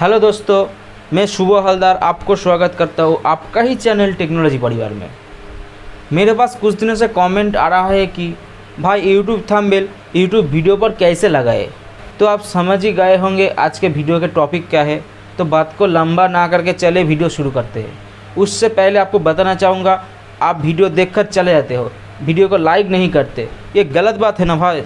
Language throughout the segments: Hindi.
हेलो दोस्तों, मैं शुभ हलदार आपको स्वागत करता हूँ आपका ही चैनल टेक्नोलॉजी परिवार में। मेरे पास कुछ दिनों से कमेंट आ रहा है कि, भाई यूट्यूब थंबनेल यूट्यूब वीडियो पर कैसे लगाए? तो आप समझ ही गए होंगे आज के वीडियो के टॉपिक क्या है। तो बात को लंबा ना करके चले वीडियो शुरू करते हैं। उससे पहले आपको बताना चाहूँगा, आप वीडियो देखकर चले जाते हो। वीडियो को लाइक नहीं करते। ये गलत बात है ना भाई?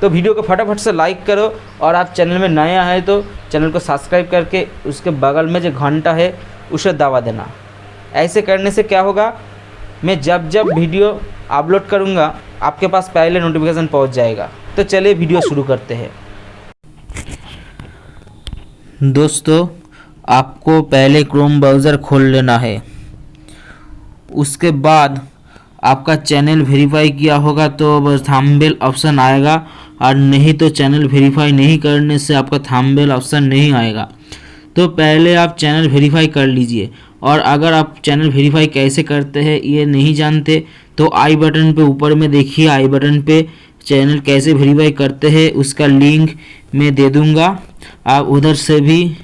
तो वीडियो को फटाफट से लाइक करो और आप चैनल में नया है तो चैनल को सब्सक्राइब करके उसके बगल में जो घंटा है, उसे दबा देना। ऐसे करने से क्या होगा? मैं जब जब वीडियो अपलोड करूँगा, आपके पास पहले नोटिफिकेशन पहुँच जाएगा। तो चलिए वीडियो शुरू करते हैं। दोस्तों, आपको पहले क्रोम ब्राउज़र खोल लेना है। उसके बाद आपका चैनल वेरीफाई किया होगा तो बस थंबनेल ऑप्शन आएगा। और नहीं तो चैनल वेरीफाई नहीं करने से आपका थंबनेल ऑप्शन नहीं आएगा। तो पहले आप चैनल वेरीफाई कर लीजिए। और अगर आप चैनल वेरीफाई कैसे करते हैं, ये नहीं जानते तो आई बटन पे ऊपर में देखिए आई बटन पे चैनल कैसे वेरीफाई करते हैं, उसका लिंक मैं दे दूँगा। आप उधर से भी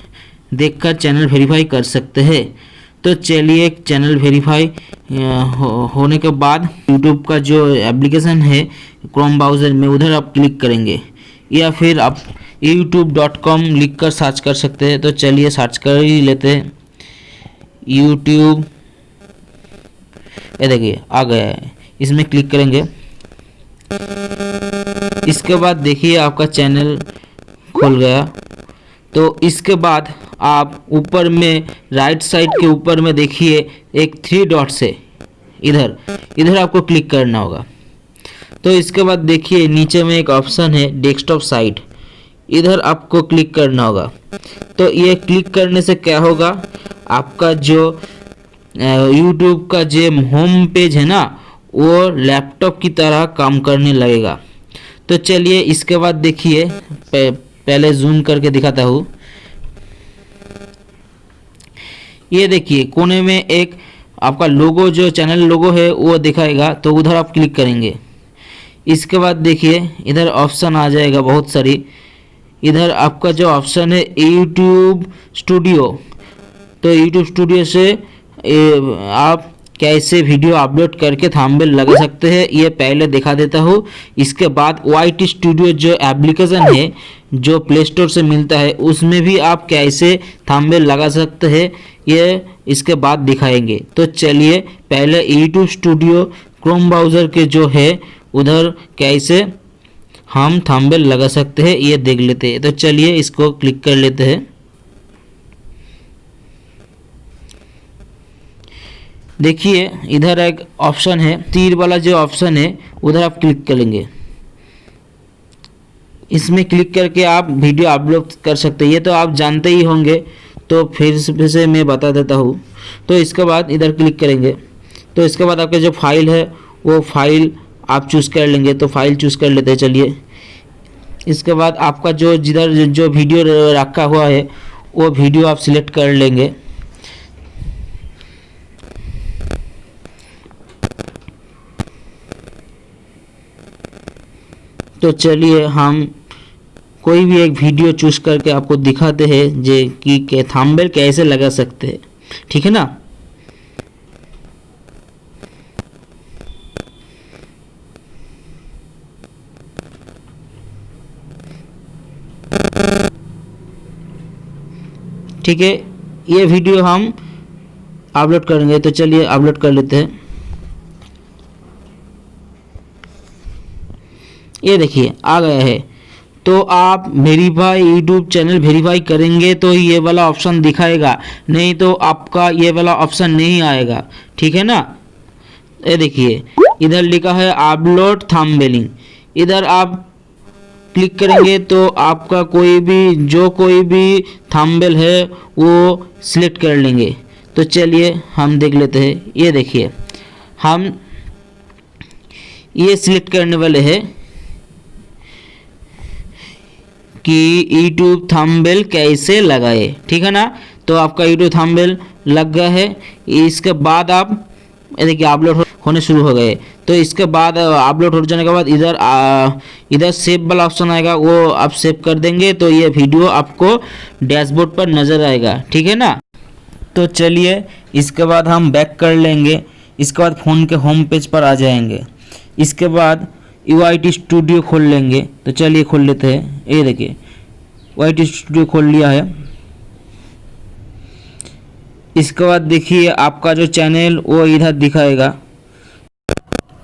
देखकर चैनल वेरीफाई कर सकते हैं। तो चलिए चैनल वेरीफाई हो, होने के बाद यूट्यूब का जो एप्लीकेशन है क्रोम ब्राउज़र में उधर आप क्लिक करेंगे। या फिर आप यूट्यूब डॉट कॉम लिख कर सर्च कर सकते हैं। तो चलिए सर्च कर ही लेते हैं। यूट्यूब ये देखिए आ गया है। इसमें क्लिक करेंगे। इसके बाद देखिए आपका चैनल खुल गया। तो इसके बाद आप ऊपर में राइट साइड के ऊपर में देखिए, एक थ्री डॉट से इधर इधर आपको क्लिक करना होगा। तो इसके बाद देखिए, नीचे में एक ऑप्शन है डेस्कटॉप साइट इधर आपको क्लिक करना होगा। तो ये क्लिक करने से क्या होगा? आपका जो यूट्यूब का जो होम पेज है ना, वो लैपटॉप की तरह काम करने लगेगा। तो चलिए, इसके बाद देखिए पहले जूम करके दिखाता हूँ। ये देखिए, कोने में एक आपका लोगो जो चैनल लोगो है, वो दिखाएगा तो उधर आप क्लिक करेंगे। इसके बाद देखिए, इधर ऑप्शन आ जाएगा बहुत सारी। इधर आपका जो ऑप्शन है यूट्यूब स्टूडियो तो यूट्यूब स्टूडियो से आप कैसे वीडियो अपलोड करके थंबनेल लगा सकते हैं? ये पहले दिखा देता हूँ। इसके बाद वाई टी स्टूडियो जो एप्लीकेशन है, जो प्ले स्टोर से मिलता है, उसमें भी आप कैसे थंबनेल लगा सकते हैं? ये इसके बाद दिखाएँगे। तो चलिए, पहले यूट्यूब स्टूडियो क्रोम ब्राउज़र के जो है, उधर कैसे हम थंबनेल लगा सकते हैं? ये देख लेते हैं। तो चलिए, इसको क्लिक कर लेते हैं। देखिए, इधर एक ऑप्शन है, तीर वाला जो ऑप्शन है, उधर आप क्लिक करेंगे। इसमें क्लिक करके आप वीडियो अपलोड कर सकते हैं। ये तो आप जानते ही होंगे तो फिर से मैं बता देता हूँ। तो इसके बाद इधर क्लिक करेंगे। तो इसके बाद आपका जो फ़ाइल है, वो फ़ाइल आप चूज़ कर लेंगे। तो फ़ाइल चूज़ कर लेते हैं चलिए। इसके बाद आपका जो जिधर जो वीडियो रखा हुआ है, वो वीडियो आप सिलेक्ट कर लेंगे। तो चलिए हम कोई भी एक वीडियो चूज़ करके आपको दिखाते हैं जे कि थंबनेल कैसे लगा सकते हैं। ठीक है ना? ठीक है, ये वीडियो हम अपलोड करेंगे तो चलिए अपलोड कर लेते हैं। ये देखिए, आ गया है। तो आप वेरीफाई यूट्यूब चैनल वेरीफाई करेंगे तो ये वाला ऑप्शन दिखाएगा। नहीं तो आपका ये वाला ऑप्शन नहीं आएगा। ठीक है ना? ये देखिए, इधर लिखा है अपलोड थंबनेलिंग इधर आप क्लिक करेंगे तो आपका कोई भी, जो कोई भी थंबनेल है, वो सिलेक्ट कर लेंगे। तो चलिए, हम देख लेते हैं। ये देखिए, हम ये सिलेक्ट करने वाले हैं। कि यूट्यूब थंबनेल कैसे लगाए? ठीक है ना? तो आपका यूट्यूब थंबनेल लग गया है। इसके बाद आप देखिए अपलोड होने शुरू हो गए। तो इसके बाद अपलोड हो जाने के बाद इधर इधर सेव वाला ऑप्शन आएगा। वो आप सेव कर देंगे तो ये वीडियो आपको डैशबोर्ड पर नज़र आएगा। ठीक है ना? तो चलिए, इसके बाद हम बैक कर लेंगे। इसके बाद फ़ोन के होम पेज पर आ जाएँगे। इसके बाद यू स्टूडियो खोल लेंगे। तो चलिए खोल लेते हैं। ये देखिए यू स्टूडियो खोल लिया है। इसके बाद देखिए, आपका जो चैनल वो इधर दिखाएगा।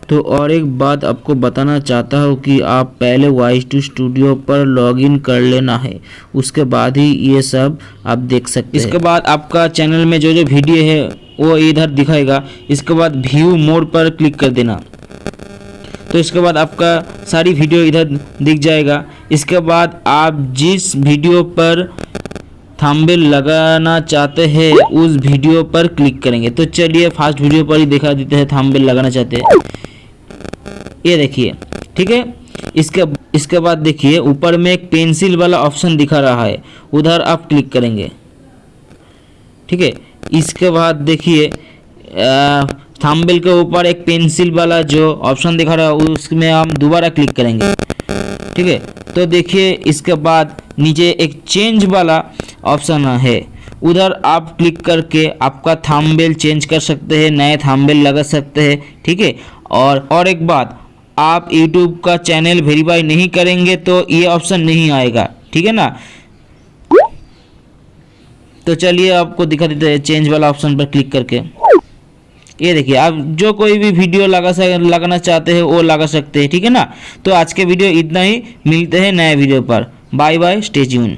तो और एक बात आपको बताना चाहता हूँ कि आप पहले वाइस टू स्टूडियो पर लॉगिन कर लेना है। उसके बाद ही ये सब आप देख सकते हैं। इसके बाद आपका चैनल में जो जो वीडियो है, वो इधर दिखाएगा। इसके बाद व्यू मोड पर क्लिक कर देना। तो इसके बाद आपका सारी वीडियो इधर दिख जाएगा। इसके बाद आप जिस वीडियो पर थंबनेल लगाना चाहते हैं, उस वीडियो पर क्लिक करेंगे। तो चलिए फास्ट वीडियो पर ही दिखा देते हैं, थंबनेल लगाना चाहते हैं। ये देखिए, ठीक है? इसके इसके बाद देखिए, ऊपर में एक पेंसिल वाला ऑप्शन दिखा रहा है। उधर आप क्लिक करेंगे। ठीक है? इसके बाद देखिए थंबनेल के ऊपर एक पेंसिल वाला जो ऑप्शन दिखा रहा है, उसमें हम दोबारा क्लिक करेंगे। ठीक है? तो देखिए, इसके बाद नीचे एक चेंज वाला ऑप्शन है। उधर आप क्लिक करके आपका थंबनेल चेंज कर सकते हैं नए थंबनेल लगा सकते हैं, ठीक है? और और एक बात, आप यूट्यूब का चैनल वेरीफाई नहीं करेंगे तो ये ऑप्शन नहीं आएगा। ठीक है ना? तो चलिए आपको दिखा देते हैं चेंज वाला ऑप्शन पर क्लिक करके। ये देखिए, आप जो कोई भी वीडियो लगा सक, लगाना चाहते हैं, वो लगा सकते हैं, ठीक है ना? तो आज के वीडियो इतना ही, मिलते हैं नए वीडियो पर। Bye bye stay tune